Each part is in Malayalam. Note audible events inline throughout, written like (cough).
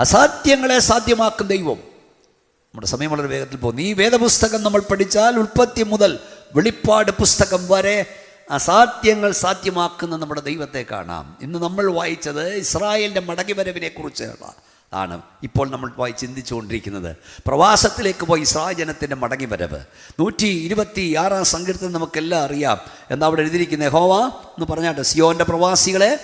അസാധ്യങ്ങളെ സാധ്യമാക്കും ദൈവം. നമ്മുടെ സമയം വളരെ വേഗത്തിൽ പോകുന്നു. ഈ വേദപുസ്തകം നമ്മൾ പഠിച്ചാൽ ഉൽപ്പത്തി മുതൽ വെളിപ്പാട് പുസ്തകം വരെ അസാധ്യങ്ങൾ സാധ്യമാക്കുന്ന നമ്മുടെ ദൈവത്തെ കാണാം. ഇന്ന് നമ്മൾ വായിച്ചത് ഇസ്രായേലിന്റെ മടങ്ങിവരവിനെ കുറിച്ചുള്ള ആണ് ഇപ്പോൾ നമ്മൾ പോയി ചിന്തിച്ചുകൊണ്ടിരിക്കുന്നത്. പ്രവാസത്തിലേക്ക് പോയി ഇസ്രായേൽ മടങ്ങി മടങ്ങിവരവ്. നൂറ്റി ഇരുപത്തി ആറാം സങ്കീർത്തനം നമുക്കെല്ലാം അറിയാം. എന്താ അവിടെ എഴുതിയിരിക്കുന്നത്? ഹോവ എന്ന് പറഞ്ഞാട്ടെ സിയോന്റെ പ്രവാസികളെ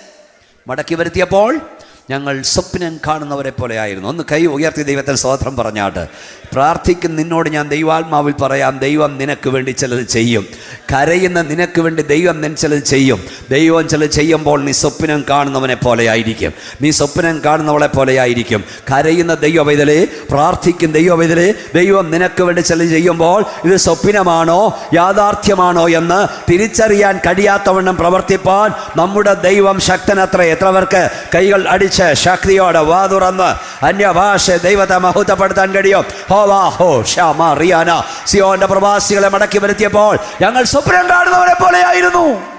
മടക്കി വരുത്തിയപ്പോൾ ഞങ്ങൾ സ്വപ്നം കാണുന്നവരെ പോലെ ആയിരുന്നു. ഒന്ന് കൈ ഉയർത്തി ദൈവത്തിന് സ്വാത്രം പറഞ്ഞാട്ട്. പ്രാർത്ഥിക്കുന്ന നിന്നോട് ഞാൻ ദൈവാത്മാവിൽ പറയാം ദൈവം നിനക്ക് വേണ്ടി ചിലത് ചെയ്യും. കരയുന്ന നിനക്ക് വേണ്ടി ദൈവം നിൻ ചിലത് ചെയ്യും. ദൈവം ചിലത് ചെയ്യുമ്പോൾ നീ സ്വപ്നം കാണുന്നവനെ പോലെ ആയിരിക്കും. നീ സ്വപ്നം കാണുന്നവളെ പോലെ ആയിരിക്കും. കരയുന്ന ദൈവവൈതലേ പ്രാർത്ഥിക്കും ദൈവവൈതലേ ദൈവം നിനക്ക് വേണ്ടി ചിലത് ചെയ്യുമ്പോൾ ഇത് സ്വപ്നമാണോ യാഥാർത്ഥ്യമാണോ എന്ന് തിരിച്ചറിയാൻ കഴിയാത്തവണ്ണം പ്രവർത്തിപ്പാൻ നമ്മുടെ ദൈവം ശക്തനത്ര. എത്രവർക്ക് കൈകൾ അടിച്ച് ശക്തിയോടെ വാ തുറന്ന് അന്യഭാഷ ദൈവത്തെ മഹത്വപ്പെടുത്താൻ കഴിയും. ഹോ വാ ഹോ ഷാമ റിയാന. സിയോന്റെ പ്രവാസികളെ മടക്കി വരുത്തിയപ്പോൾ ഞങ്ങൾ സ്വപ്നം കാണുന്നവരെ പോലെയായിരുന്നു.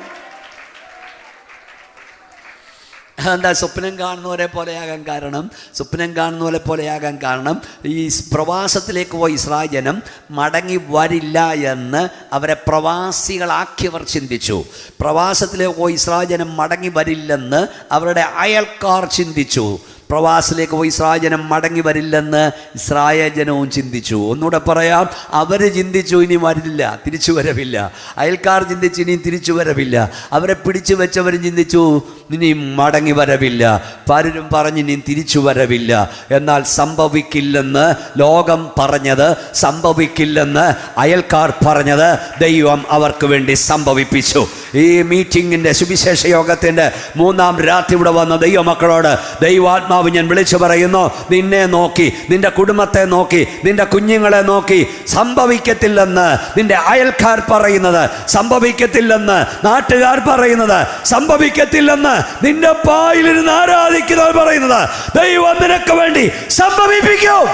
എന്താ സ്വപ്നം കാണുന്നവരെ പോലെയാകാൻ കാരണം സ്വപ്നം കാണുന്നവരെ പോലെയാകാൻ കാരണം ഈ പ്രവാസത്തിലേക്ക് പോയി ഇസ്രാജനം മടങ്ങി വരില്ല എന്ന് അവരെ പ്രവാസികളാക്കിയവർ ചിന്തിച്ചു. പ്രവാസത്തിലേക്ക് പോയി ഇസ്രാജനം മടങ്ങി വരില്ലെന്ന് അവരുടെ അയൽക്കാർ ചിന്തിച്ചു. പ്രവാസിലേക്ക് പോയി ഇസ്രായജനം മടങ്ങി വരില്ലെന്ന് ഇസ്രായജനവും ചിന്തിച്ചു. ഒന്നുകൂടെ പറയാം അവർ ചിന്തിച്ചു ഇനി വരില്ല തിരിച്ചു വരവില്ല. അയൽക്കാർ ചിന്തിച്ചു ഇനി തിരിച്ചു വരവില്ല. അവരെ പിടിച്ചു വെച്ചവരും ചിന്തിച്ചു ഇനി മടങ്ങി വരവില്ല. പലരും പറഞ്ഞ് ഇനി തിരിച്ചു വരവില്ല. എന്നാൽ സംഭവിക്കില്ലെന്ന് ലോകം പറഞ്ഞത് സംഭവിക്കില്ലെന്ന് അയൽക്കാർ പറഞ്ഞത് ദൈവം അവർക്ക് വേണ്ടി സംഭവിപ്പിച്ചു. ഈ മീറ്റിങ്ങിന്റെ സുവിശേഷ യോഗത്തിന്റെ മൂന്നാം രാത്രി ഇവിടെ വന്ന ദൈവമക്കളോട് ദൈവാത്മാവ് ഞാൻ വിളിച്ചു പറയുന്നു നിന്നെ നോക്കി നിന്റെ കുടുംബത്തെ നോക്കി നിന്റെ കുഞ്ഞുങ്ങളെ നോക്കി. സംഭവിക്കത്തില്ലെന്ന് നിന്റെ അയൽക്കാർ പറയുന്നത് സംഭവിക്കത്തില്ലെന്ന് നാട്ടുകാർ പറയുന്നത് സംഭവിക്കത്തില്ലെന്ന് നിന്റെ പായിലിരുന്ന് ആരാധിക്കുന്നവർ പറയുന്നത് ദൈവം നിനക്ക് വേണ്ടി സംഭവിപ്പിക്കും.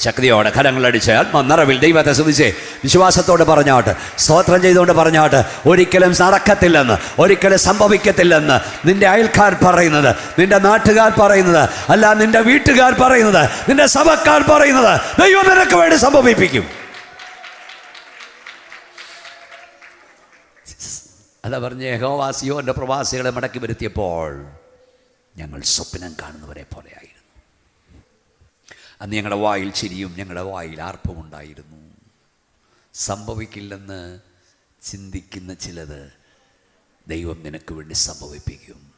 ശക്തിയോടെ കരങ്ങളടിച്ച് ആത്മ നിറവിൽ ദൈവത്തെ ശ്രദ്ധിച്ച് വിശ്വാസത്തോട് പറഞ്ഞാട്ട് സ്തോത്രം ചെയ്തുകൊണ്ട് പറഞ്ഞാട്ട് ഒരിക്കലും നടക്കത്തില്ലെന്ന് ഒരിക്കലും സംഭവിക്കത്തില്ലെന്ന് നിന്റെ അയൽക്കാർ പറയുന്നത് നിന്റെ നാട്ടുകാർ പറയുന്നത് അല്ല നിന്റെ വീട്ടുകാർ പറയുന്നത് നിന്റെ സഭക്കാർ പറയുന്നത് ദൈവം നിനക്ക് വേണ്ടി സംഭവിപ്പിക്കും. അല്ല പറഞ്ഞ യഹോവാസിയോ എന്റെ പ്രവാസികളെ മടക്കി വരുത്തിയപ്പോൾ ഞങ്ങൾ സ്വപ്നം കാണുന്നവരെ പോലെയായിരുന്നു. അന്ന് ഞങ്ങളുടെ വായിൽ ചിരിയും ഞങ്ങളുടെ വായിൽ ആർപ്പമുണ്ടായിരുന്നു സംഭവിക്കില്ലെന്ന് ചിന്തിക്കുന്ന ചിലത് ദൈവം നിനക്ക് വേണ്ടി സംഭവിപ്പിക്കും.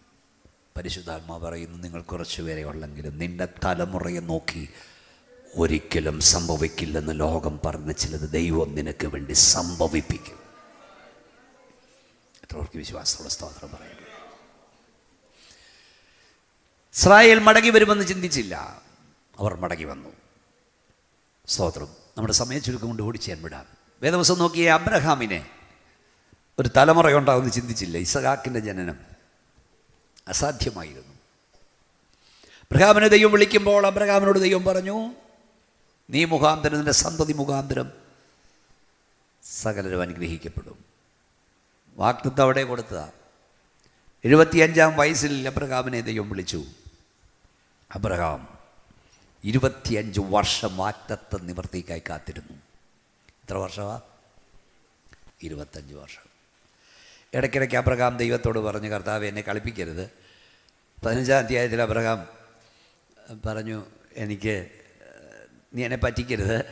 പരിശുദ്ധാത്മാ പറയുന്നു നിങ്ങൾ കുറച്ച് പേരെ ഉള്ളെങ്കിലും നിന്റെ തലമുറയെ നോക്കി ഒരിക്കലും സംഭവിക്കില്ലെന്ന് ലോകം പറഞ്ഞ ചിലത് ദൈവം നിനക്ക് വേണ്ടി സംഭവിപ്പിക്കും. എത്രവർക്ക് വിശ്വാസമുള്ള സ്തോത്രം പറയുന്നു. ഇസ്രായേൽ മടങ്ങി വരുമെന്ന് ചിന്തിച്ചില്ല. അവർ മടങ്ങി വന്നു. സ്തോത്രം നമ്മുടെ സമയ ചുരുക്കം കൊണ്ട് ഓടിച്ചാൻ വിടാം. വേദവസം നോക്കിയ അബ്രഹാമിനെ ഒരു തലമുറ ഉണ്ടാവുമെന്ന് ചിന്തിച്ചില്ല. ഇസഹാക്കിന്റെ ജനനം അസാധ്യമായിരുന്നു. അബ്രഹാമിനെ ദൈവം വിളിക്കുമ്പോൾ അബ്രഹാമിനോട് ദൈവം പറഞ്ഞു നീ മുഖാന്തരം നിന്റെ സന്തതി മുഖാന്തരം സകലരും അനുഗ്രഹിക്കപ്പെടും. വാക്തത്വം അവിടെ കൊടുത്തതാണ് എഴുപത്തിയഞ്ചാം വയസ്സിൽ അബ്രഹാമിനെ ദൈവം വിളിച്ചു. അബ്രഹാം ഇരുപത്തിയഞ്ച് വർഷം വാക്തത്വം നിവർത്തിക്കായി കാത്തിരുന്നു. എത്ര വർഷമാ ഇരുപത്തഞ്ച് വർഷം. ഇടയ്ക്കിടയ്ക്ക് അബ്രഹാം ദൈവത്തോട് പറഞ്ഞു കർത്താവ് എന്നെ കളിപ്പിക്കരുത്. പതിനഞ്ചാം അധ്യായത്തിൽ അബ്രഹാം പറഞ്ഞു എനിക്ക് നീ എന്നെ പറ്റിക്കരുത്.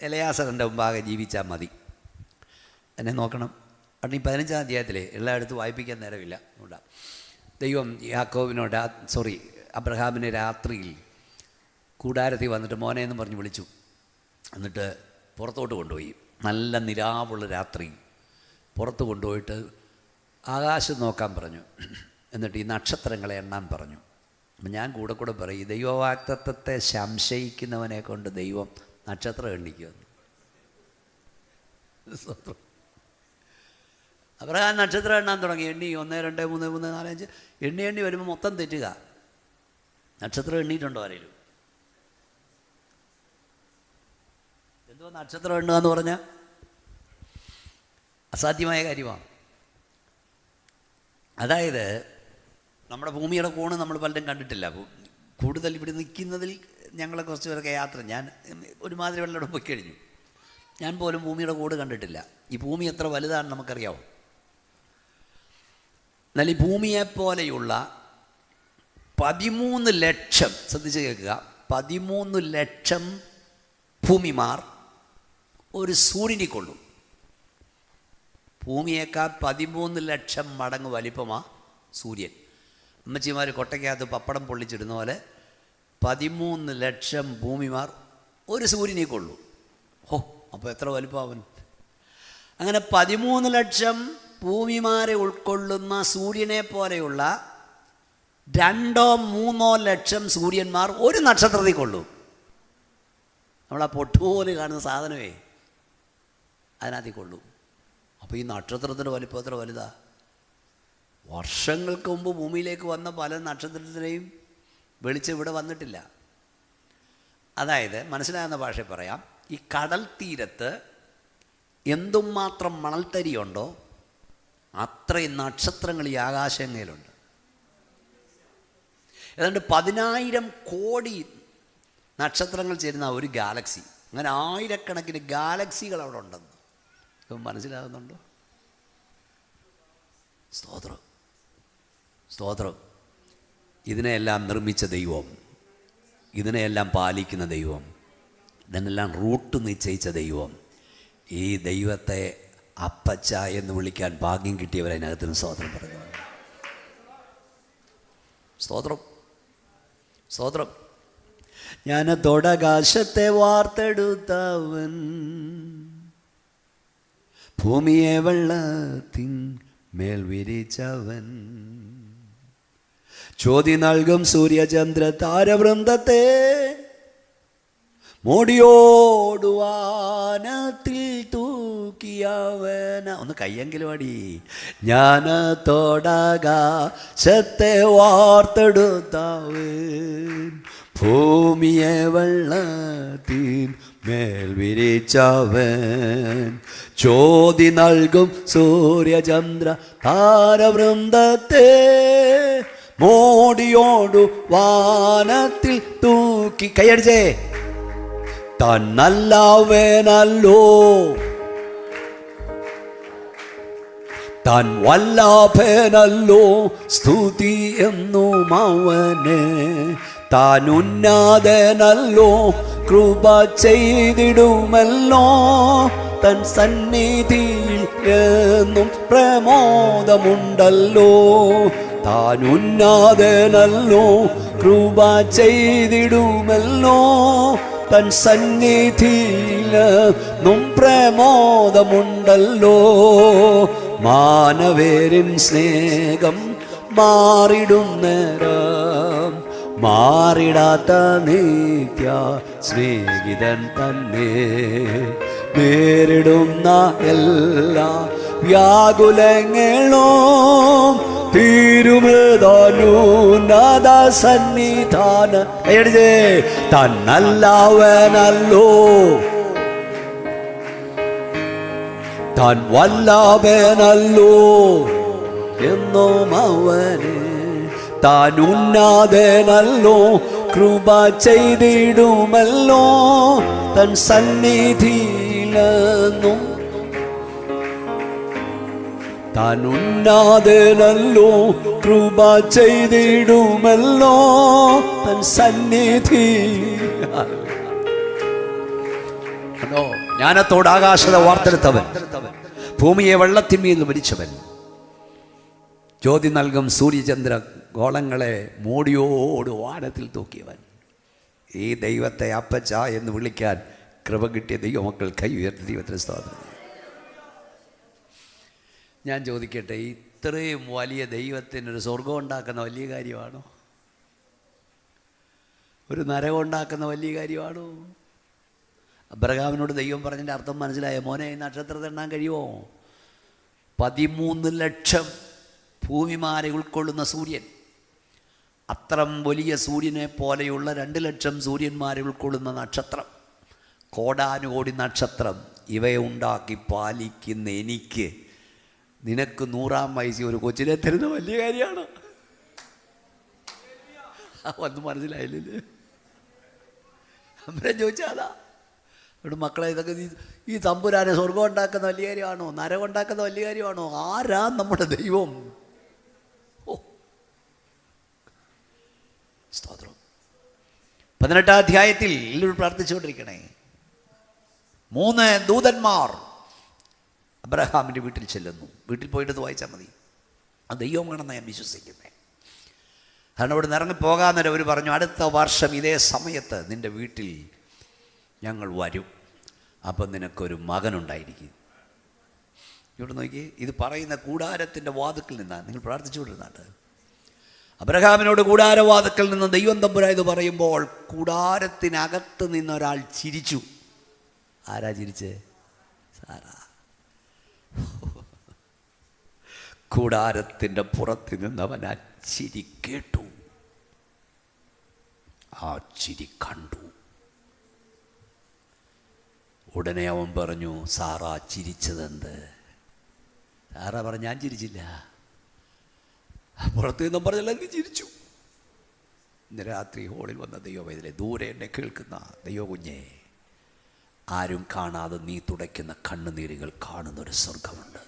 എലയാസറിന്റെ മുമ്പാകെ ജീവിച്ചാൽ മതി. എന്നെ നോക്കണം. കാരണം ഈ പതിനഞ്ചാം അധ്യായത്തിൽ എല്ലായിടത്തും വായിപ്പിക്കാൻ നേരമില്ല. അതുകൊണ്ടാ. ദൈവം യാക്കോവിനോട് സോറി അബ്രഹാമിനെ രാത്രിയിൽ കൂടാരത്തിൽ വന്നിട്ട് മോനെ എന്ന് പറഞ്ഞ് വിളിച്ചു. എന്നിട്ട് പുറത്തോട്ട് കൊണ്ടുപോയി. നല്ല നിലാവുള്ള രാത്രി പുറത്ത് കൊണ്ടുപോയിട്ട് ആകാശം നോക്കാൻ പറഞ്ഞു. എന്നിട്ട് ഈ നക്ഷത്രങ്ങളെ എണ്ണാൻ പറഞ്ഞു. അപ്പം ഞാൻ കൂടെ കൂടെ പറയും ദൈവവാക്തത്വത്തെ സംശയിക്കുന്നവനെ കൊണ്ട് ദൈവം നക്ഷത്രം എണ്ണിക്കുമെന്ന്. (laughs) അബ്രഹാം നക്ഷത്രം എണ്ണാൻ തുടങ്ങി. എണ്ണി ഒന്ന് രണ്ട് മൂന്ന് മൂന്ന് നാല് അഞ്ച്. എണ്ണി എണ്ണി വരുമ്പോൾ മൊത്തം തെറ്റുക. നക്ഷത്രം എണ്ണിയിട്ടുണ്ടോ ആരെങ്കിലും? എന്തോ നക്ഷത്രം എണ്ണുക എന്ന് പറഞ്ഞാൽ അസാധ്യമായ കാര്യമാണ് അതായത് നമ്മുടെ ഭൂമിയുടെ കോണ് നമ്മൾ പലരും കണ്ടിട്ടില്ല. കൂടുതൽ ഇവിടെ നിൽക്കുന്നതിൽ ഞങ്ങളെ കുറച്ച് പേരൊക്കെ യാത്ര. ഞാൻ ഒരുമാതിരി വെള്ളം പോയി കഴിഞ്ഞു. ഞാൻ പോലും ഭൂമിയുടെ കൂട് കണ്ടിട്ടില്ല. ഈ ഭൂമി എത്ര വലുതാണെന്ന് നമുക്കറിയാമോ എന്നാൽ ഈ ഭൂമിയെപ്പോലെയുള്ള പതിമൂന്ന് ലക്ഷം ശ്രദ്ധിച്ച് കേൾക്കുക പതിമൂന്ന് ലക്ഷം ഭൂമിമാർ ഒരു സൂര്യനെ കൊള്ളും. ഭൂമിയേക്കാൾ പതിമൂന്ന് ലക്ഷം മടങ്ങ് വലിപ്പമാ സൂര്യൻ. അമ്മച്ചിമാർ കൊട്ടയ്ക്കകത്ത് പപ്പടം പൊള്ളിച്ചിടുന്ന പോലെ പതിമൂന്ന് ലക്ഷം ഭൂമിമാർ ഒരു സൂര്യനെ കൊള്ളൂ. ഹോ അപ്പോൾ എത്ര വലിപ്പമാവൻ അങ്ങനെ പതിമൂന്ന് ലക്ഷം ഭൂമിമാരെ ഉൾക്കൊള്ളുന്ന സൂര്യനെ പോലെയുള്ള രണ്ടോ മൂന്നോ ലക്ഷം സൂര്യന്മാർ ഒരു നക്ഷത്രത്തിൽ കൊള്ളും നമ്മൾ ആ പൊട്ടുപോലെ കാണുന്ന സാധനമേ അതിനകത്തിൽ കൊള്ളും അപ്പോൾ ഈ നക്ഷത്രത്തിന്റെ വലിപ്പം എത്ര വലുതാ? വർഷങ്ങൾക്ക് മുമ്പ് ഭൂമിയിലേക്ക് വന്ന പല നക്ഷത്രത്തിനെയും വെളിച്ചം ഇവിടെ വന്നിട്ടില്ല. അതായത് മനസ്സിലാകുന്ന ഭാഷയിൽ പറയാം ഈ കടൽ തീരത്ത് എന്തും മാത്രം മണൽത്തരിയുണ്ടോ അത്രയും നക്ഷത്രങ്ങൾ ഈ ആകാശങ്ങയിലുണ്ട്. ഏതാണ്ട് പതിനായിരം കോടി നക്ഷത്രങ്ങൾ ചേരുന്ന ഒരു ഗാലക്സി. അങ്ങനെ ആയിരക്കണക്കിന് ഗാലക്സികൾ അവിടെ ഉണ്ടെന്ന്. ഇപ്പം മനസ്സിലാകുന്നുണ്ടോ? സ്തോത്രം. സ്തോത്രം. ഇതിനെയെല്ലാം നിർമ്മിച്ച ദൈവം. ഇതിനെയെല്ലാം പാലിക്കുന്ന ദൈവം. ഇതിനെല്ലാം റൂട്ട് നിശ്ചയിച്ച ദൈവം. ഈ ദൈവത്തെ അപ്പച്ച എന്ന് വിളിക്കാൻ ഭാഗ്യം കിട്ടിയവർ അതിനകത്തിന് സ്തോത്രം പറഞ്ഞു സ്തോത്രം. സ്തോത്രം. ഞാൻ തൊടകാശത്തെ വാർത്തെടുത്തവൻ. ഭൂമിയെ വെള്ളത്തിൻ മേൽ വിരിച്ചവൻ. ചോതി നൽകും സൂര്യചന്ദ്ര താരവൃന്ദത്തെ. മോടിയോടുവാനത്തിൽ തൂക്കിയവന ഒന്ന് കയ്യെങ്കിലും അടി ഞാൻ തൊടകാശത്തെ വാർത്തെടുത്താവ് ഭൂമിയെ വെള്ളത്തിൻ മേൽ വിരിച്ചവൻ. ചോതി നൽകും സൂര്യചന്ദ്ര താരവൃന്ദത്തെ. മോടിയോടു വാനത്തിൽ തൂക്കി. കൈയടിച്ചേ. താൻ താൻ വല്ലാഭേനല്ലോ സ്തുതി എന്നും അവന് താൻ ഉന്നാതനല്ലോ കൃപ ചെയ്തിടുമല്ലോ. തൻ സന്നിധി എന്നും പ്രമോദമുണ്ടല്ലോ. താൻ ഉന്നാതനല്ലോ കൃപ ചെയ്തിടുമല്ലോ. തൻ സന്നിധിയിലും പ്രമോദമുണ്ടല്ലോ. മാനവേരിൻ സ്നേഹം മാറിടും നേരം. മാറിടാത്ത നിത്യ സ്നേഹിതൻ തന്നെ. നേരിടുന്ന എല്ലാ വ്യാകുലങ്ങളും തീരുമേതാനൂനത സന്നിധാന. എഴുതേ തന്നല്ലവനല്ലോ. താൻ വല്ലാവനല്ലോ എന്നും അവന് താൻ ഉന്നാതനല്ലോ കൃപ ചെയ്തിടുമല്ലോ തൻ സന്നിധിയിലെന്നും താൻ ഉന്നാതനല്ലോ കൃപ ചെയ്തിടുമല്ലോ തൻ സന്നിധി ജ്ഞാനത്തോട് ആകാശത വാർത്തെടുത്തവൻ. ഭൂമിയെ വെള്ളത്തിന്മീൽ മരിച്ചവൻ. ജ്യോതി നൽകും സൂര്യചന്ദ്ര ഗോളങ്ങളെ മോടിയോട് വാനത്തിൽ തൂക്കിയവൻ. ഈ ദൈവത്തെ അപ്പച്ച എന്ന് വിളിക്കാൻ കൃപ കിട്ടിയ ദൈവമക്കൾ കൈ ഉയർത്തി ദൈവത്തിന് സ്വാതന്ത്ര്യം ഞാൻ ചോദിക്കട്ടെ ഇത്രയും വലിയ ദൈവത്തിനൊരു സ്വർഗം ഉണ്ടാക്കുന്ന വലിയ കാര്യമാണോ? ഒരു നരകം ഉണ്ടാക്കുന്ന വലിയ കാര്യമാണോ? അബ്രഹാമിനോട് ദൈവം പറഞ്ഞതിന്റെ അർത്ഥം മനസ്സിലായ? മോനെ ഈ നക്ഷത്രത്തെ എണ്ണാൻ കഴിയുമോ? പതിമൂന്ന് ലക്ഷം ഭൂമിമാരെ ഉൾക്കൊള്ളുന്ന സൂര്യൻ. അത്രം വലിയ സൂര്യനെ പോലെയുള്ള രണ്ട് ലക്ഷം സൂര്യന്മാരെ ഉൾക്കൊള്ളുന്ന നക്ഷത്രം. കോടാനുകോടി നക്ഷത്രം ഇവയെ ഉണ്ടാക്കി പാലിക്കുന്ന എനിക്ക് നിനക്ക് നൂറാം വയസ്സിൽ ഒരു കൊച്ചിനെ തരുന്ന വലിയ കാര്യമാണ്. ഒന്നും മനസ്സിലായില്ലേ? അമ്മ ചോദിച്ചാലാ ഇവിടെ മക്കളെ ഇതൊക്കെ ഈ- തമ്പുരാനെ സ്വർഗം ഉണ്ടാക്കുന്ന വലിയ കാര്യമാണോ? നരകം ഉണ്ടാക്കുന്ന വലിയ കാര്യമാണോ? ആരാ നമ്മുടെ ദൈവം? സ്തോത്രം. പതിനെട്ടാം അധ്യായത്തിൽ പ്രാർത്ഥിച്ചുകൊണ്ടിരിക്കണേ. മൂന്ന് ദൂതന്മാർ അബ്രഹാമിന്റെ വീട്ടിൽ ചെല്ലുന്നു. വീട്ടിൽ പോയിട്ട് വായിച്ചാൽ മതി. ആ ദൈവം കാണുന്ന ഞാൻ വിശ്വസിക്കുന്നത് കാരണം ഇവിടെ നിന്ന് ഇറങ്ങിപ്പോകാന്നേരം അവർ പറഞ്ഞു അടുത്ത വർഷം ഇതേ സമയത്ത് നിന്റെ വീട്ടിൽ ഞങ്ങൾ വരും. അപ്പം നിനക്കൊരു മകനുണ്ടായിരിക്കും. ഇവിടെ നോക്കി ഇത് പറയുന്ന കൂടാരത്തിന്റെ വാതുക്കിൽ നിന്നാണ്. നിങ്ങൾ പ്രാർത്ഥിച്ചുകൊണ്ടിരുന്നാട്ട് അബ്രഹാമിനോട് കൂടാരവാതുക്കൽ നിന്ന് ദൈവം തമ്പുരായത് പറയുമ്പോൾ കൂടാരത്തിനകത്ത് നിന്നൊരാൾ ചിരിച്ചു. ആരാ ചിരിച്ചേ? സാറാ. കൂടാരത്തിന്റെ പുറത്ത് നിന്നവൻ ആ ചിരി കേട്ടു. ആ ചിരി കണ്ടു. ഉടനെ അവൻ പറഞ്ഞു സാറാ ചിരിച്ചതെന്ത്? സാറാ പറഞ്ഞു ഞാൻ ചിരിച്ചില്ല. പുറത്തു നിന്നും പറഞ്ഞല്ല നീ ചിരിച്ചു. ഇന്ന് രാത്രി ഹോളിൽ വന്ന ദൈവവേദന ദൂരെ എന്നെ കേൾക്കുന്ന ദൈവ കുഞ്ഞേ ആരും കാണാതെ നീ തുടയ്ക്കുന്ന കണ്ണുനീരുകൾ കാണുന്ന ഒരു സ്വർഗമുണ്ട്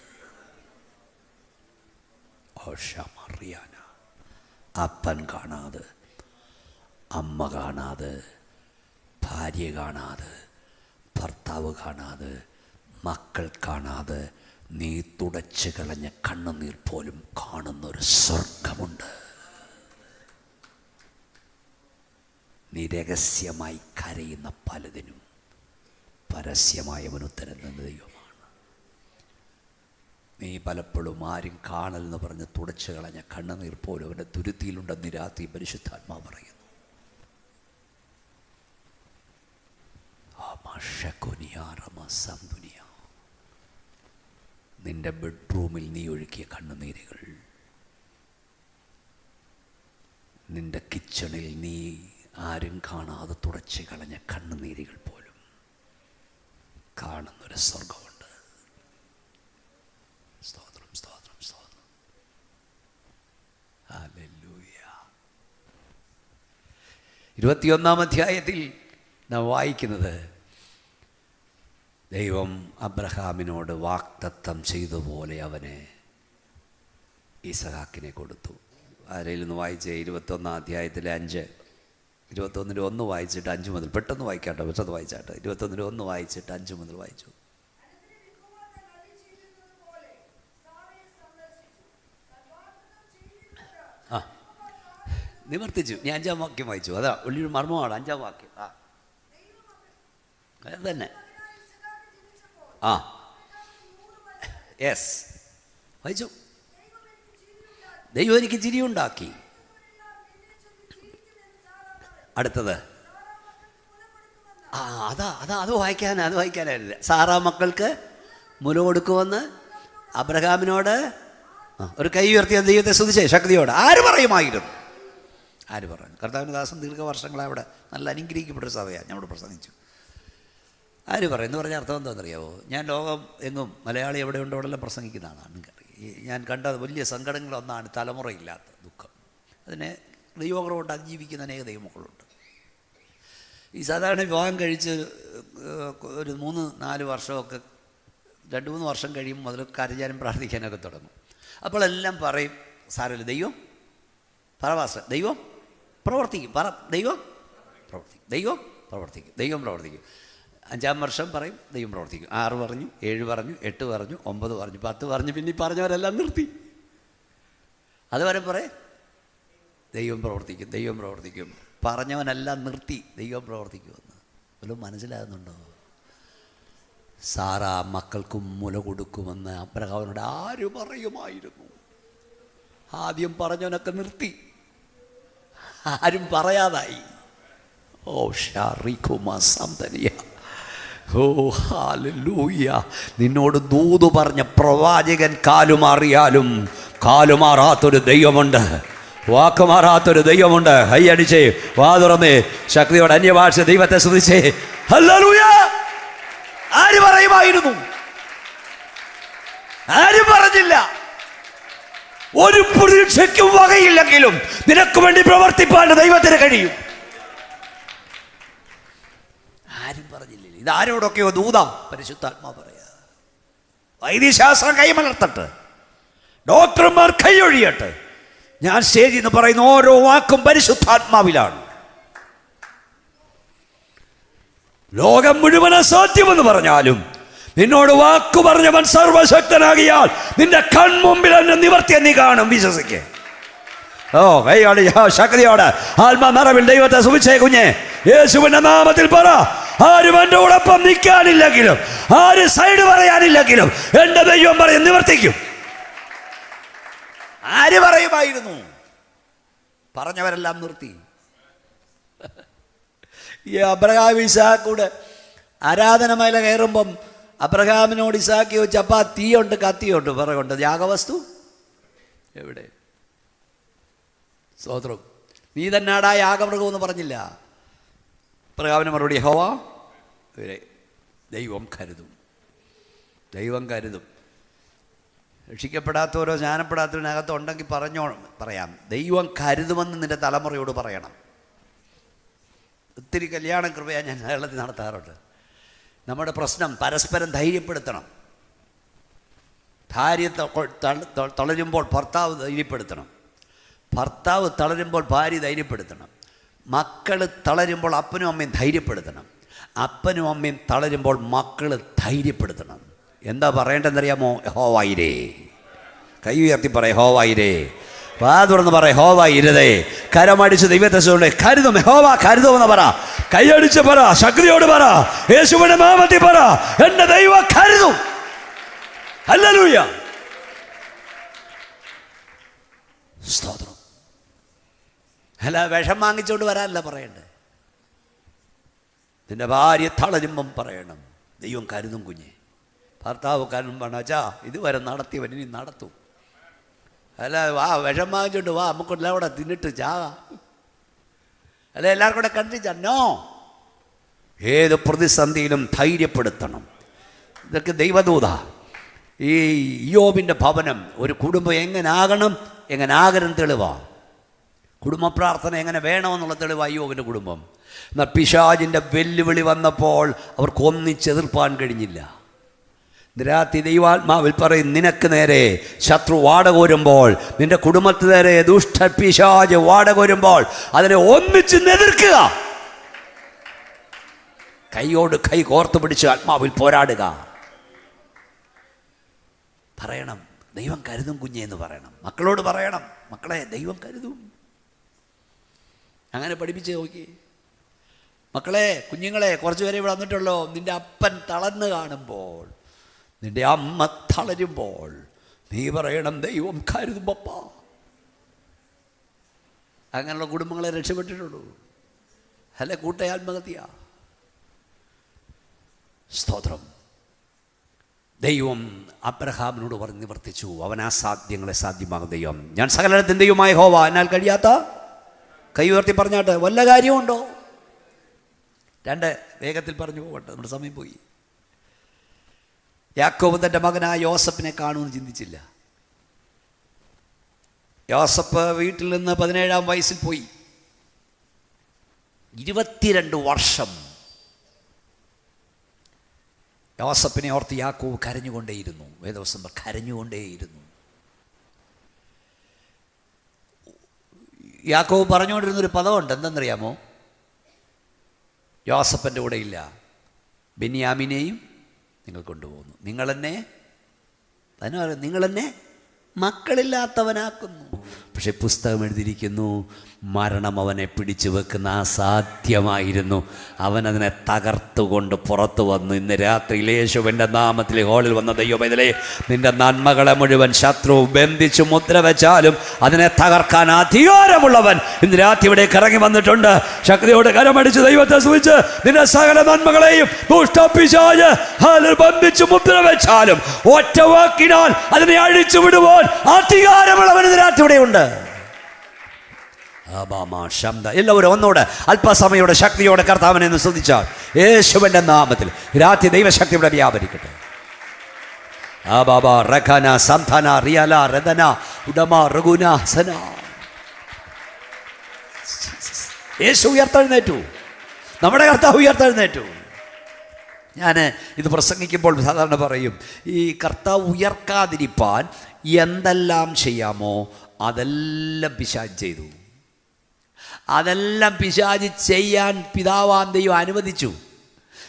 ഓഷമറിയാന അപ്പൻ കാണാതെ അമ്മ കാണാതെ ഭാര്യ കാണാതെ ഭർത്താവ് കാണാതെ മക്കൾ കാണാതെ നീ തുടച്ചു കളഞ്ഞ കണ്ണുനീർ പോലും കാണുന്ന ഒരു സ്വർഗമുണ്ട്. നീ രഹസ്യമായി കരയുന്ന പലതിനും പരസ്യമായവൻ ഉത്തരം ദൈവമാണ്. നീ പലപ്പോഴും ആരും കാണലെന്ന് പറഞ്ഞ് തുടച്ചു കളഞ്ഞ കണ്ണുനീർ പോലും അവന്റെ തുരുത്തിയിലുണ്ടെന്ന് രാത്രി പരിശുദ്ധാത്മാ പറയുന്നു. നിന്റെ ബെഡ്റൂമിൽ നീ ഒഴുക്കിയ കണ്ണുനീരുകൾ നിന്റെ കിച്ചണിൽ നീ ആരും കാണാതെ തുടച്ചു കളഞ്ഞ കണ്ണുനീരുകൾ പോലും കാണുന്നൊരു സ്വർഗമുണ്ട് സ്തോത്രം സ്തോത്രം സ്തോത്രം. ഇരുപത്തിയൊന്നാം അധ്യായത്തിൽ നാം വായിക്കുന്നത് ദൈവം അബ്രഹാമിനോട് വാക്തത്വം ചെയ്തതുപോലെ അവനെ ഈസഹാക്കിനെ കൊടുത്തു. ആരെയിൽ നിന്ന് വായിച്ച? ഇരുപത്തൊന്നാം അധ്യായത്തിലെ അഞ്ച്. ഇരുപത്തൊന്നിന്റെ ഒന്ന് വായിച്ചിട്ട് അഞ്ച് മുതൽ പെട്ടെന്ന് വായിക്കാട്ടോ പെട്ടെന്ന് വായിച്ചാട്ടോ. ഇരുപത്തൊന്നിന്റെ ഒന്ന് വായിച്ചിട്ട് അഞ്ച് മുതൽ വായിച്ചു. ആ. നിവർത്തിച്ചു. ഞാൻ അഞ്ചാം വാക്യം വായിച്ചു. അതാ വലിയൊരു മർമ്മമാണ് അഞ്ചാം വാക്യം. ആ. അത് തന്നെ ആ. യെസ് വായിച്ചു. ദൈവം എനിക്ക് ചിരിയുണ്ടാക്കി അടുത്തത്. ആ അതാ അതാ അത് വായിക്കാൻ അത് വായിക്കാനായിരുന്നില്ല സാറാ മക്കൾക്ക് മുല കൊടുക്കുമെന്ന് അബ്രഹാമിനോട് ഒരു കൈ ഉയർത്തിയ ദൈവത്തെ സ്തുതിച്ചേ ശക്തിയോട്. ആര് പറയുമായിരുന്നു? ആര് പറഞ്ഞു? കർത്താവിന്റെ ദാസം ദീർഘവർഷങ്ങളവിടെ നല്ല അനുഗ്രഹിക്കപ്പെട്ട സഭയാണ്. അവിടെ പ്രസംഗിച്ചു. ആര് പറയും? എന്ന് പറഞ്ഞ അർത്ഥം എന്താണെന്ന് എന്താണെന്നറിയാവോ? ഞാൻ ലോകം എങ്ങും മലയാളി എവിടെ ഉണ്ടോ അവിടെല്ലാം പ്രസംഗിക്കുന്ന ആളാണ് നിങ്ങൾക്കറിയാം ഞാൻ കണ്ട വലിയ സങ്കടങ്ങളൊന്നാണ് തലമുറയില്ലാത്ത ദുഃഖം. അതിനെ ദൈവകുറവ് കൊണ്ട് അതിജീവിക്കുന്ന അനേക ദൈവമക്കളുണ്ട്. ഈ സാധാരണ വിവാഹം കഴിച്ച് ഒരു മൂന്ന് നാല് വർഷമൊക്കെ രണ്ട് മൂന്ന് വർഷം കഴിയും മുതൽ കരചാനും പ്രാർത്ഥിക്കാനൊക്കെ തുടങ്ങും. അപ്പോഴെല്ലാം പറയും സാരമില്ല ദൈവം പറവാസ ദൈവം പ്രവർത്തിക്കും പറ ദൈവം പ്രവർത്തിക്കും ദൈവം പ്രവർത്തിക്കും ദൈവം പ്രവർത്തിക്കും. അഞ്ചാം വർഷം പറയും ദൈവം പ്രവർത്തിക്കും. ആറ് പറഞ്ഞു ഏഴ് പറഞ്ഞു എട്ട് പറഞ്ഞു ഒമ്പത് പറഞ്ഞു പത്ത് പറഞ്ഞു പിന്നെ പറഞ്ഞവരെല്ലാം നിർത്തി. അതുവരെ പറയും ദൈവം പ്രവർത്തിക്കും ദൈവം പ്രവർത്തിക്കും. പറഞ്ഞവനെല്ലാം നിർത്തി ദൈവം പ്രവർത്തിക്കുമെന്ന് വല്ലതും മനസ്സിലാകുന്നുണ്ടോ? സാറാ മക്കൾക്കും മുല കൊടുക്കുമെന്ന് അബ്രഹാമിനോട് ആര് പറയുമായിരുന്നു? ആദ്യം പറഞ്ഞവനൊക്കെ നിർത്തി. ആരും പറയാതായി. ഓ ഷാറിഖുമ സംതനിയ. ഓ ഹാലൂയ്യ നിന്നോട് ദൂത് പറഞ്ഞ പ്രവാചകൻ കാലുമാറിയാലും കാലുമാറാത്തൊരു ദൈവമുണ്ട്. വാക്കുമാറാത്തൊരു ദൈവമുണ്ട്. ഹൈ അടിച്ചേ വാ തുറന്നേ. ശക്തിയോടെ അന്യഭാഷ ദൈവത്തെ ശ്രദ്ധിച്ചേ ആര് പറയുമായിരുന്നു? ആര് പറഞ്ഞില്ല. ഒരു പ്രതീക്ഷയ്ക്കും വകയില്ലെങ്കിലും നിനക്ക് വേണ്ടി പ്രവർത്തിപ്പാൻ ദൈവത്തിന് കഴിയും. ആരും പറഞ്ഞില്ല. ഇത് ആരോടൊക്കെയോ ദൂത? പരിശുദ്ധാത്മാ പറയാ. വൈദ്യശാസ്ത്രം കൈമലർത്തട്ടെ. ഡോക്ടർമാർ കൈയൊഴിയട്ടെ. ഞാൻ സ്റ്റേജിൽ നിന്ന് പറയുന്ന ഓരോ വാക്കും പരിശുദ്ധാത്മാവിലാണ്. ലോകം മുഴുവൻ അസാധ്യമെന്ന് പറഞ്ഞാലും നിന്നോട് വാക്കു പറഞ്ഞവൻ സർവശക്തനാകിയാൽ നിന്റെ കൺമുമ്പിൽ എന്നെ നിവർത്തി നീ കാണും വിശ്വസിക്കേ. ഓ കൈയോട് ശക്തിയോട്. ആത്മാ നിറവിൽ ദൈവത്തെ സുവിച്ചേ കുഞ്ഞെ. യേശുവിന്റെ നാമത്തിൽ പറ ആരും എന്റെ കൂടൊപ്പം നിൽക്കാനില്ലെങ്കിലും ആര് സൈഡ് പറയാനില്ലെങ്കിലും എന്റെ ദൈവം പറയും നിവർത്തിക്കും. ആര് പറയുമായിരുന്നു? പറഞ്ഞവരെല്ലാം നിർത്തി. ഈ അബ്രഹാം ഇസാക്കൂടെ ആരാധനമേല കയറുമ്പം അബ്രഹാമിനോട് ഇസാക്കി വെച്ചപ്പാ അപ്പാ തീയുണ്ട് കത്തിയുണ്ട് പറയുണ്ട് യാഗവസ്തു? എവിടെ? സ്തോത്രം നീ തന്നാടാ യാഗമൃഗം എന്ന് പറഞ്ഞില്ല പ്രകാപന മറുപടി ഹോവ ഇവരെ ദൈവം കരുതും ദൈവം കരുതും രക്ഷിക്കപ്പെടാത്തവരോ ജ്ഞാനപ്പെടാത്തവരിനകത്ത് ഉണ്ടെങ്കിൽ പറഞ്ഞോ പറയാം ദൈവം കരുതുമെന്ന് നിന്റെ തലമുറയോട് പറയണം ഒത്തിരി കല്യാണം കൃപയാ ഞാൻ കേരളത്തിൽ നടത്താറുണ്ട് നമ്മുടെ പ്രശ്നം പരസ്പരം ധൈര്യപ്പെടുത്തണം ഭാര്യ തളരുമ്പോൾ ഭർത്താവ് ധൈര്യപ്പെടുത്തണം ഭർത്താവ് തളരുമ്പോൾ ഭാര്യ ധൈര്യപ്പെടുത്തണം. മക്കൾ തളരുമ്പോൾ അപ്പനും അമ്മയും ധൈര്യപ്പെടുത്തണം. അപ്പനും അമ്മയും തളരുമ്പോൾ മക്കൾ ധൈര്യപ്പെടുത്തണം. എന്താ പറയേണ്ടതെന്നറിയാമോ? ഹോവായിരേ കൈ ഉയർത്തി പറയ ഹോവായിരേ വാ തുറന്ന് പറ ഹോവ ഇരുതേ കരമടിച്ച് ദൈവത്തെ ചൂണ്ടേ കരുതും ഹോവ കരുതുമെന്ന് പറ. കൈയടിച്ച് പറ ശക്തിയോട് പറ. യേശുവിന്റെ മാമത്തി പറ. എന്റെ ദൈവ കരുതും. ഹല്ലേലൂയ. സ്തോത്രം. അല്ല വിഷം വാങ്ങിച്ചുകൊണ്ട് വരാനല്ല പറയണ്ടേ? നിന്റെ ഭാര്യ തളരുമ്പം പറയണം. ദൈവം കരുതും കുഞ്ഞെ. ഭർത്താവ് കരുതും പറഞ്ഞ അച്ഛാ ഇതുവരെ നടത്തിയവൻ ഇനി നടത്തും. അല്ല വാ വിഷം വാങ്ങിച്ചോണ്ട് വാ നമുക്കെല്ലാം കൂടെ തിന്നിട്ട് ചാകാം അല്ല എല്ലാവർക്കും കൂടെ കണ്ടിച്ചോ? ഏത് പ്രതിസന്ധിയിലും ധൈര്യപ്പെടുത്തണം. ഇതൊക്കെ ദൈവദൂത. ഈ യോബിന്റെ ഭവനം ഒരു കുടുംബം എങ്ങനെ ആകണം എങ്ങനെ ആകരം തെളിവാ. കുടുംബ പ്രാർത്ഥന എങ്ങനെ വേണമെന്നുള്ള തെളിവായി യോബിന്റെ കുടുംബം. എന്നാൽ പിശാജിന്റെ വെല്ലുവിളി വന്നപ്പോൾ അവർക്ക് ഒന്നിച്ചെതിർപ്പാൻ കഴിഞ്ഞില്ല. നിരാത്തി ദൈവാത്മാവിൽ പറയും നിനക്ക് നേരെ ശത്രു വാടകോരുമ്പോൾ നിന്റെ കുടുംബത്തിന് നേരെ ദുഷ്ട പിശാജ് വാടകോരുമ്പോൾ അതിനെ ഒന്നിച്ച് എതിർക്കുക. കൈയോട് കൈ കോർത്തു പിടിച്ച് ആത്മാവിൽ പോരാടുക. പറയണം ദൈവം കരുതും കുഞ്ഞേ എന്ന് പറയണം. മക്കളോട് പറയണം മക്കളെ ദൈവം കരുതും. അങ്ങനെ പഠിപ്പിച്ച് നോക്കി. മക്കളെ കുഞ്ഞുങ്ങളെ കുറച്ച് പേരെ ഇവിടെ വന്നിട്ടുള്ളൂ. നിന്റെ അപ്പൻ തളർന്ന് കാണുമ്പോൾ നിന്റെ അമ്മ തളരുമ്പോൾ നീ പറയണം ദൈവം കരുതുമ്പപ്പ അങ്ങനെയുള്ള കുടുംബങ്ങളെ രക്ഷപ്പെട്ടിട്ടുള്ളൂ. അല്ല കൂട്ടയ ആത്മഹത്യ സ്തോത്രം. ദൈവം അബ്രഹാമിനോട് പറഞ്ഞ് നിവർത്തിച്ചു. അവൻ ആ സാധ്യങ്ങളെ സാധ്യമാകും ദൈവം. ഞാൻ സകലത്തിന്റെ ദൈവമായ ഹോവ എന്നാൽ കഴിയാത്ത കൈ ഉയർത്തി പറഞ്ഞാട്ടെ വല്ല കാര്യമുണ്ടോ? രണ്ട് വേഗത്തിൽ പറഞ്ഞു പോകട്ടെ. നമ്മുടെ സമയം പോയി. യാക്കോബ് തന്റെ മകനായ യോസഫിനെ കാണുമെന്ന് ചിന്തിച്ചില്ല. യോസഫ് വീട്ടിൽ നിന്ന് പതിനേഴാം വയസ്സിൽ പോയി. ഇരുപത്തിരണ്ട് വർഷം യോസഫിനെ ഓർത്ത് യാക്കോവ് കരഞ്ഞുകൊണ്ടേയിരുന്നു. വേദവസം കരഞ്ഞുകൊണ്ടേയിരുന്നു. യാക്കോവ് പറഞ്ഞുകൊണ്ടിരുന്നൊരു പദമുണ്ട് എന്തെന്നറിയാമോ? യോസഫന്റെ കൂടെ ഇല്ല. ബെന്യാമിനെയും നിങ്ങൾ കൊണ്ടുപോകുന്നു. നിങ്ങളെന്നെ അതിന് നിങ്ങളെന്നെ മക്കളില്ലാത്തവനാക്കുന്നു. പക്ഷെ പുസ്തകം എഴുതിയിരിക്കുന്നു മരണം അവനെ പിടിച്ചു വെക്കുന്ന അസാധ്യമായിരുന്നു അവനതിനെ തകർത്തുകൊണ്ട് പുറത്തു വന്നു. ഇന്ന് രാത്രി യേശുവിന്റെ നാമത്തിൽ ഹോളിൽ വന്ന ദൈവമേതലേ നിന്റെ നന്മകളെ മുഴുവൻ ശത്രു ബന്ധിച്ചു മുദ്ര വെച്ചാലും അതിനെ തകർക്കാൻ അധികാരമുള്ളവൻ ഇന്ന് രാത്രി ഇവിടെ കറങ്ങി വന്നിട്ടുണ്ട്. ശക്തിയോട് കരമടിച്ച് ദൈവത്തെ സൂചിച്ച് നിന്റെ സകല നന്മകളെയും ബന്ധിച്ച് മുദ്ര വെച്ചാലും ഒറ്റ വാക്കിനാൽ അതിനെ അഴിച്ചു വിടുവാൻ അധികാരമുള്ളവൻ ഇന്ന് രാത്രി ആബാമാ ശബ്ദ എല്ലാവരും ഒന്നോട് അല്പസമയോടെ ശക്തിയോടെ കർത്താവിനെ എന്ന് ശ്രദ്ധിച്ചാൽ യേശുവിന്റെ നാമത്തിൽ രാത്രി ദൈവശക്തി ഇവിടെ വ്യാപരിക്കട്ടെ. ബാബ റഖന സംധന റിയല രതന ഉടമ റഘുനാസന യേശു ഉയർത്തെഴുന്നേറ്റു. നമ്മുടെ കർത്താവ് ഉയർത്തെഴുന്നേറ്റു. ഞാൻ ഇത് പ്രസംഗിക്കുമ്പോൾ സാധാരണ പറയും ഈ കർത്താവ് ഉയർക്കാതിരിപ്പാൻ എന്തെല്ലാം ചെയ്യാമോ അതെല്ലാം പിശാജ് ചെയ്തു. അതെല്ലാം പിശാജ് ചെയ്യാൻ പിതാവാൻ ദൈവം അനുവദിച്ചു.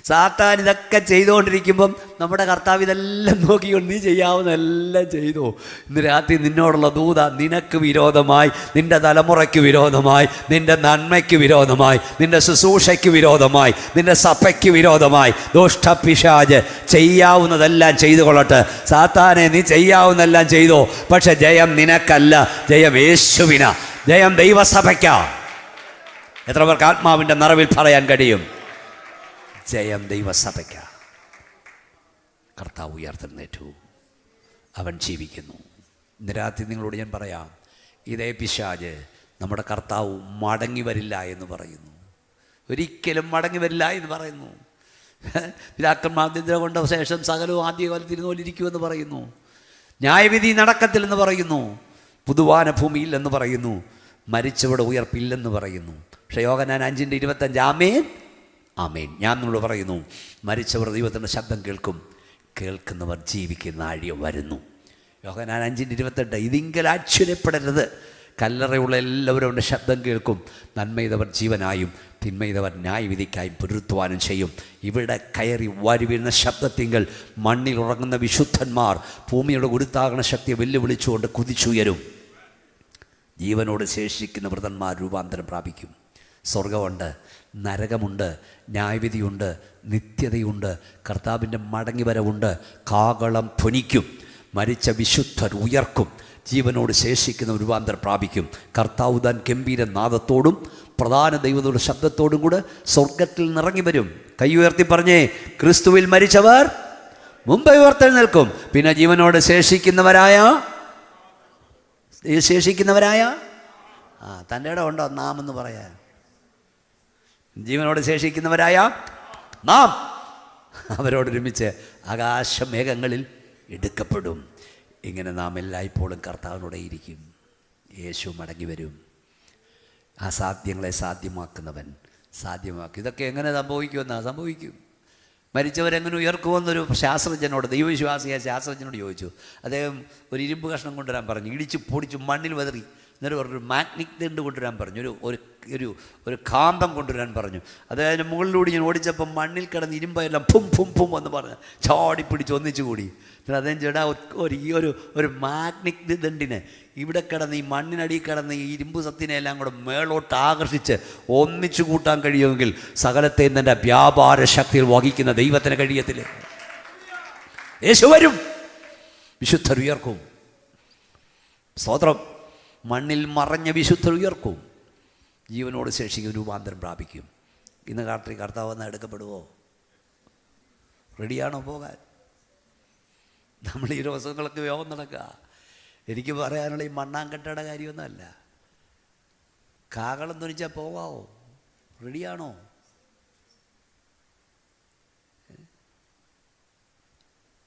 സാത്താൻ ഇതൊക്കെ ചെയ്തുകൊണ്ടിരിക്കുമ്പം നമ്മുടെ കർത്താവ് ഇതെല്ലാം നോക്കിക്കൊണ്ട് നീ ചെയ്യാവുന്നതെല്ലാം ചെയ്തു. ഇന്ന് രാത്രി നിന്നോടുള്ള ദൂത നിനക്ക് വിരോധമായി നിന്റെ തലമുറയ്ക്ക് വിരോധമായി നിന്റെ നന്മയ്ക്ക് വിരോധമായി നിന്റെ ശുശ്രൂഷയ്ക്ക് വിരോധമായി നിന്റെ സഭയ്ക്ക് വിരോധമായി. ദുഷ്ട പിശാജ് ചെയ്യാവുന്നതെല്ലാം ചെയ്തു കൊള്ളട്ടെ സാത്താനെ നീ ചെയ്യാവുന്നതെല്ലാം ചെയ്തോ? പക്ഷെ ജയം നിനക്കല്ല ജയം യേശുവിന. ജയം ദൈവസഭയ്ക്കാ. എത്ര പേർക്ക് ആത്മാവിന്റെ നിറവിൽ പറയാൻ കഴിയും? ജയം ദൈവസഭയ്ക്ക. കർത്താവ് ഉയർത്തെഴുന്നേറ്റു. അവൻ ജീവിക്കുന്നു. നിരാത്തി നിങ്ങളോട് ഞാൻ പറയാം. ഇതേ പിശാജ് നമ്മുടെ കർത്താവ് മടങ്ങി വരില്ല എന്ന് പറയുന്നു. ഒരിക്കലും മടങ്ങി വരില്ല എന്ന് പറയുന്നു. പിതാക്കന്മാർ നിദ്ര കൊണ്ട ശേഷം സകലവും ആദ്യകാലത്ത് പോലിരിക്കുമെന്ന് പറയുന്നു. ന്യായവിധി നടക്കത്തില്ലെന്ന് പറയുന്നു. പുതുവാന ഭൂമിയിൽ എന്ന് പറയുന്നു. മരിച്ചവിടെ ഉയർപ്പില്ലെന്ന് പറയുന്നു. പക്ഷേ യോഗനാൻ അഞ്ചിന്റെ ഇരുപത്തഞ്ച് ആമേൻ? ആമേൻ. ഞാൻ നിങ്ങളോട് പറയുന്നു മരിച്ചവർ ദൈവത്തിന്റെ ശബ്ദം കേൾക്കും. കേൾക്കുന്നവർ ജീവിക്കുന്ന ആഴിയ വരുന്നു. യോഗനാൻ അഞ്ചിന്റെ ഇരുപത്തെട്ട് ഇതിങ്കൽ ആശ്ചര്യപ്പെടരുത്. കല്ലറയുള്ള എല്ലാവരും അവന്റെ ശബ്ദം കേൾക്കും. നന്മയിതവർ ജീവനായും തിന്മയിതവർ ന്യായവിധിക്കായും പൊരുത്തുവാനും ചെയ്യും. ഇവിടെ കയറി വാരി വീഴുന്ന ശബ്ദത്തിങ്കൽ മണ്ണിൽ ഉറങ്ങുന്ന വിശുദ്ധന്മാർ ഭൂമിയുടെ ഗുരുത്താകണ ശക്തിയെ വെല്ലുവിളിച്ചുകൊണ്ട് കുതിച്ചുയരും. ജീവനോട് ശേഷിക്കുന്ന വൃതന്മാർ രൂപാന്തരം പ്രാപിക്കും. സ്വർഗമുണ്ട് നരകമുണ്ട് ന്യായവിധിയുണ്ട് നിത്യതയുണ്ട് കർത്താവിന്റെ മടങ്ങിവരവുണ്ട് കാകളം ധ്വനിക്കും മരിച്ച വിശുദ്ധർ ഉയർക്കും ജീവനോട് ശേഷിക്കുന്ന രൂപാന്തരം പ്രാപിക്കും. കർത്താവ് താൻ ഗംഭീര നാദത്തോടും പ്രധാന ദൈവത്തോട് ശബ്ദത്തോടും കൂടെ സ്വർഗത്തിൽ നിറങ്ങി വരും. കൈ ഉയർത്തി പറഞ്ഞേ ക്രിസ്തുവിൽ മരിച്ചവർ മുമ്പ് നിൽക്കും പിന്നെ ജീവനോട് ശേഷിക്കുന്നവരായ ശേഷിക്കുന്നവരായ? ആ തന്റെ ഇടം ഉണ്ടോ? നാം എന്ന് പറയാ. ജീവനോട് ശേഷിക്കുന്നവരായ? നാം. അവരോടൊരുമിച്ച് ആകാശമേഘങ്ങളിൽ എടുക്കപ്പെടും. ഇങ്ങനെ നാം എല്ലായ്പ്പോഴും കർത്താവിനോടെ ഇരിക്കും. യേശു മടങ്ങി വരും. അസാധ്യങ്ങളെ സാധ്യമാക്കുന്നവൻ സാധ്യമാക്കും. ഇതൊക്കെ എങ്ങനെ സംഭവിക്കുമെന്നാ? സംഭവിക്കും. മരിച്ചവരെങ്ങനെ ഉയർക്കുമെന്നൊരു ശാസ്ത്രജ്ഞനോട് ദൈവവിശ്വാസിയായ ശാസ്ത്രജ്ഞനോട് ചോദിച്ചു. അദ്ദേഹം ഒരു ഇരുമ്പ് കഷ്ണം കൊണ്ടുവരാൻ പറഞ്ഞു. ഇടിച്ച് പൊടിച്ച് മണ്ണിൽ വെതറി. എന്നിട്ട് പറഞ്ഞു മാഗ്നിക് ദണ്ട് കൊണ്ടുവരാൻ പറഞ്ഞു. ഒരു ഒരു ഒരു ഒരു കാന്തം കൊണ്ടുവരാൻ പറഞ്ഞു. അതായത് അതിന്റെ മുകളിലൂടെ ഞാൻ ഓടിച്ചപ്പോൾ മണ്ണിൽ കിടന്ന് ഇരുമ്പെല്ലാം ഫും ഫും ഫും എന്ന് പറഞ്ഞു ചാടി പിടിച്ച് ഒന്നിച്ചു കൂടി. എന്നിട്ട് അദ്ദേഹം ചേട്ടാ ഒരു ഈ ഒരു ഒരു മാഗ്നിക് ദണ്ടിന് ഇവിടെ കിടന്ന് ഈ മണ്ണിനടിയിൽ കിടന്ന് ഈ ഇരുമ്പ് സത്തിനെ എല്ലാം കൂടെ മേളോട്ട് ആകർഷിച്ച് ഒന്നിച്ചു കൂട്ടാൻ കഴിയുമെങ്കിൽ സകലത്തെയും തന്റെ വ്യാപാര ശക്തിയിൽ വഹിക്കുന്ന ദൈവത്തിന് കഴിയത്തില്ല? യേശു വരും. വിശുദ്ധർ ഉയർക്കും. സ്തോത്രം. മണ്ണിൽ മറഞ്ഞ വിശുദ്ധർ ഉയർക്കും. ജീവനോട് ശേഷിക്കും രൂപാന്തരം പ്രാപിക്കും. ഇന്ന് രാത്രി കർത്താവ് എന്നാൽ എടുക്കപ്പെടുവോ? റെഡിയാണോ പോകാൻ? നമ്മൾ ഈ ദിവസങ്ങളൊക്കെ യോഗം നടക്കുക. എനിക്ക് പറയാനുള്ള ഈ മണ്ണാങ്കട്ടയുടെ കാര്യമൊന്നുമല്ല. കാകളം ധരിച്ചാൽ പോവാമോ റെഡിയാണോ?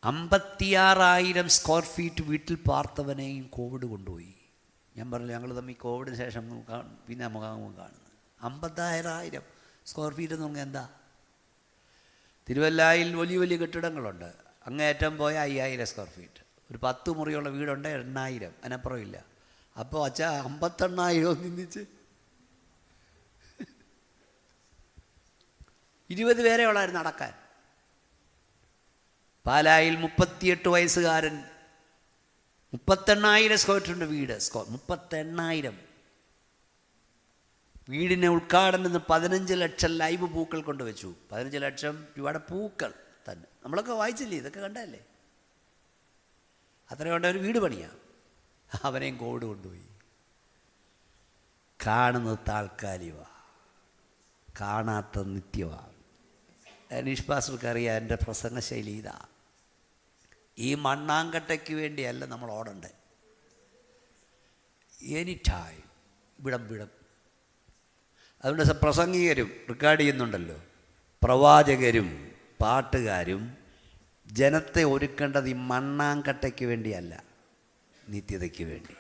അമ്പത്തിയാറായിരം സ്ക്വയർ ഫീറ്റ് വീട്ടിൽ പാർത്തവനെയും കോവിഡ് കൊണ്ടുപോയി. ഞാൻ പറഞ്ഞു ഞങ്ങൾ തമ്മിൽ കോവിഡിന് ശേഷം പിന്നെ മുഖാമുഖം കാണുന്നത്. അമ്പത്തായിരം സ്ക്വയർ ഫീറ്റ് എന്ന് പറഞ്ഞാൽ എന്താ? തിരുവല്ലായിൽ വലിയ വലിയ കെട്ടിടങ്ങളുണ്ട്. അങ്ങേറ്റം പോയ അയ്യായിരം സ്ക്വയർ ഫീറ്റ്. ഒരു പത്ത് മുറിയുള്ള വീടുണ്ട് എണ്ണായിരം അതിനപ്പുറം ഇല്ല അപ്പോൾ അച്ഛ അമ്പത്തെണ്ണായിരം നിന്നിച്ച്? ഇരുപത് പേരെ ഉള്ളായിരുന്നു നടക്കാൻ. പാലായിൽ മുപ്പത്തിയെട്ട് വയസ്സുകാരൻ മുപ്പത്തെണ്ണായിരം സ്ക്വയർ ഫീറ്റിന്റെ വീട് സ്ക്വയർ മുപ്പത്തെണ്ണായിരം. വീടിനെ ഉദ്ഘാടനം പതിനഞ്ച് ലക്ഷം ലൈവ് പൂക്കൾ കൊണ്ടുവച്ചു. പതിനഞ്ച് ലക്ഷം രൂപയുടെ പൂക്കൾ തന്നെ. നമ്മളൊക്കെ വായിച്ചില്ലേ? ഇതൊക്കെ കണ്ടല്ലേ അത്രയും കൊണ്ട് ഒരു വീട് പണിയാ. അവനെയും കോട് കൊണ്ടുപോയി. കാണുന്നത് താൽക്കാലികമാണ് കാണാത്ത നിത്യമാണ് അനീഷ് പാസ്റ്റർക്ക് അറിയാം എന്റെ പ്രസംഗ ശൈലി ഇതാ. ഈ മണ്ണാങ്കട്ടയ്ക്ക് വേണ്ടിയല്ല നമ്മൾ ഓടണ്ടേ. എനി ടൈം വിടം വിടം. അതുകൊണ്ട് പ്രസംഗികരും റെക്കോർഡ് ചെയ്യുന്നുണ്ടല്ലോ. പ്രവാചകരും പാട്ടുകാരും ജനത്തെ ഒരുക്കേണ്ടത് ഈ മണ്ണാങ്കട്ടയ്ക്ക് വേണ്ടിയല്ല നിത്യതയ്ക്ക് വേണ്ടി.